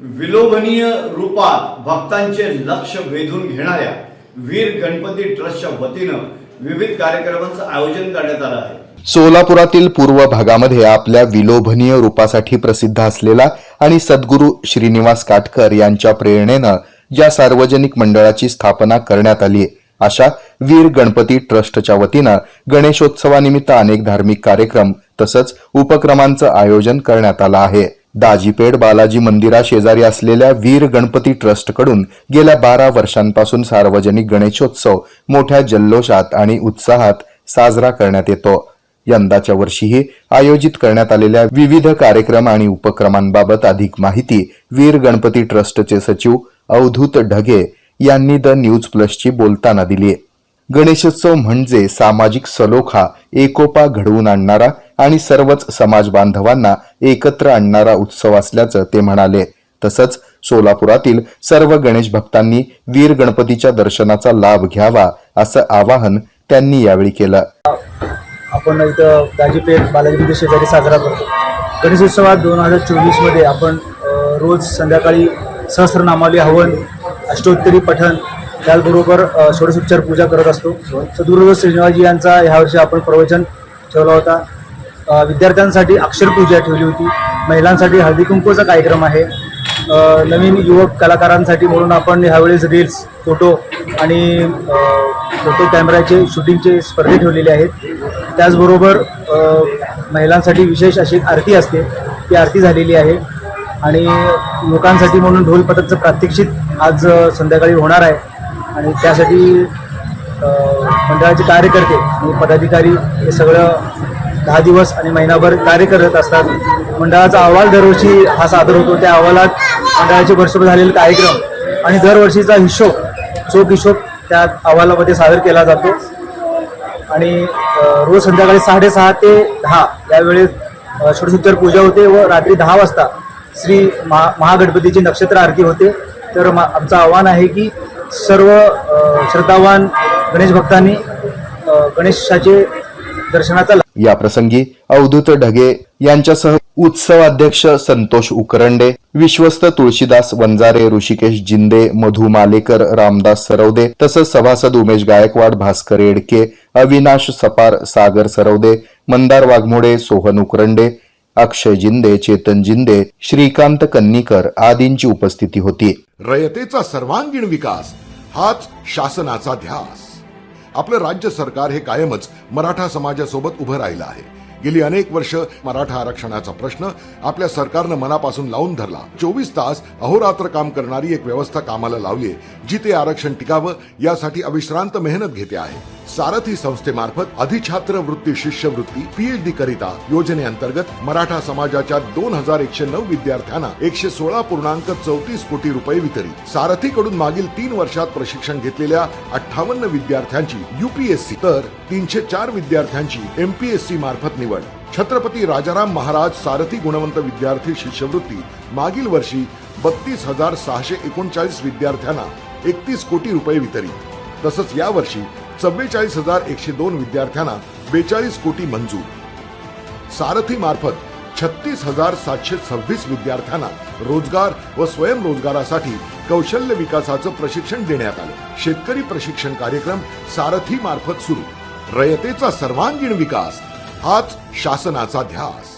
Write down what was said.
विलोभनीय रूपात भक्तांचे लक्ष वेधून घेणाऱ्या वीर गणपती ट्रस्टच्या वतीनं विविध कार्यक्रमांचं आयोजन करण्यात आलं आहे. सोलापुरातील पूर्व भागामध्ये आपल्या विलोभनीय रूपासाठी प्रसिद्ध असलेला आणि सद्गुरू श्रीनिवास काटकर यांच्या प्रेरणेनं ज्या सार्वजनिक मंडळाची स्थापना करण्यात आली अशा वीर गणपती ट्रस्टच्या वतीनं गणेशोत्सवानिमित्त अनेक धार्मिक कार्यक्रम तसंच उपक्रमांचं आयोजन करण्यात आलं आहे. दाजीपेठ बालाजी मंदिरा शेजारी असलेल्या वीर गणपती ट्रस्टकडून गेल्या बारा वर्षांपासून सार्वजनिक गणेशोत्सव मोठ्या जल्लोषात आणि उत्साहात साजरा करण्यात येतो. यंदाच्या वर्षीही आयोजित करण्यात आलेल्या विविध कार्यक्रम आणि उपक्रमांबाबत अधिक माहिती वीर गणपती ट्रस्टचे सचिव अवधूत ढगे यांनी द न्यूज प्लसची बोलताना दिली गणेशोत्सव म्हणजे सामाजिक सलोखा एकोपा घडवून आणणारा आणि सर्वच समाज बांधवांना एकत्र आणणारा उत्सव असल्याचं ते म्हणाले. तसंच सोलापुरातील सर्व गणेश भक्तांनी वीर गणपतीच्या दर्शनाचा लाभ घ्यावा असं आवाहन त्यांनी यावेळी केलं. आपण इथं गाजीपेठ बालाजी मंदिर शेजारी साजरा करतो. गणेशोत्सवात दोन हजार चोवीसमध्ये आपण रोज संध्याकाळी सहस्रनामावली हवन अष्टोत्तरी पठण त्याचबरोबर षोडशोपचार पूजा करत असतो. सद्गुरू श्रीनिवाजी यांचा ह्यावर्षी आपण प्रवचन ठेवला होता. विद्यार्थ्यांसाठी अक्षरपूजा ठेवली होती. महिलांसाठी हळदी कुंकूचा कार्यक्रम आहे. नवीन युवक कलाकारांसाठी म्हणून आपण ह्यावेळेस रील्स फोटो आणि फोटो कॅमेऱ्याचे शूटिंगचे स्पर्धे ठेवलेले आहेत. त्याचबरोबर महिलांसाठी विशेष अशी एक आरती असते. ती आरती झालेली आहे. आणि युवकांसाठी म्हणून ढोल पथकचं प्रात्यक्षिक आज संध्याकाळी होणार आहे. आणि त्यासाठी मंडळाचे कार्यकर्ते आणि पदाधिकारी हे सगळं दहा दिवस आणि महिनाभर कार्य करत असतात. मंडळाचा अहवाल दरवर्षी हा सादर होतो. त्या अहवालात मंडळाचे वर्षभर झालेले कार्यक्रम आणि दरवर्षीचा हिशोब चोख हिशोब त्या अहवालामध्ये सादर केला जातो. आणि रोज संध्याकाळी साडेसहा ते दहा यावेळेस अ, पूजा होते व रात्री दहा वाजता श्री महा महागणपतीची नक्षत्र आरती होते. तर मा आमचं आव्हान आहे की सर्व श्रद्धावान गणेश भक्तांनी गणेशाचे दर्शनाचा या प्रसंगी अवधूत ढगे यांच्यासह उत्सव अध्यक्ष संतोष उकरंडे विश्वस्त तुळशीदास वंजारे ऋषिकेश जिंदे मधु मालेकर रामदास सरवदे तसंच सभासद उमेश गायकवाड भास्कर येडके अविनाश सपार सागर सरवदे मंदार वाघमोडे सोहन उकरंडे अक्षय जिंदे चेतन जिंदे श्रीकांत कन्नीकर आदींची उपस्थिती होती. रयतेचा सर्वांगीण विकास हाच शासनाचा ध्यास. आपलं राज्य सरकार हे कायमच मराठा समाजासोबत उभं राहिलं आहे. गेली अनेक वर्ष मराठा आरक्षणाचा प्रश्न आपल्या सरकारनं मनापासून लावून धरला. चोवीस तास अहोरात्र काम करणारी एक व्यवस्था कामाला लावली जिथे आरक्षण टिकावं यासाठी अविश्रांत मेहनत घेते आहे. सारथी संस्थेमार्फत अधिछात्र वृत्ती शिष्यवृत्ती पीएचडी करिता योजनेअंतर्गत मराठा समाजाच्या दोन हजार एकशे नऊ विद्यार्थ्यांना एकशे सोळा पूर्णांक चौतीस कोटी रुपये वितरित. सारथीकडून मागील तीन वर्षात प्रशिक्षण घेतलेल्या अठ्ठावन्न विद्यार्थ्यांची युपीएससी तर तीनशे चार विद्यार्थ्यांची एमपीएससी मार्फत निवड छत्रपती राजाराम महाराज सारथी गुणवंत विद्यार्थी शिष्यवृत्ती. मागील वर्षी बत्तीस हजार सहाशे एकोणचाळीस विद्यार्थ्यांना एकतीस कोटी रुपये वितरित. तसंच यावर्षी चव्वेचाळीस हजार एकशे दोन विद्यार्थ्यांना बेचाळीस कोटी मंजूर. सारथी मार्फत छत्तीस हजार सातशे सव्वीस विद्यार्थ्यांना रोजगार व स्वयंरोजगारासाठी कौशल्य विकासाचं प्रशिक्षण देण्यात आलं. शेतकरी प्रशिक्षण कार्यक्रम सारथी मार्फत सुरू. रयतेचा सर्वांगीण विकास हाच शासनाचा ध्यास.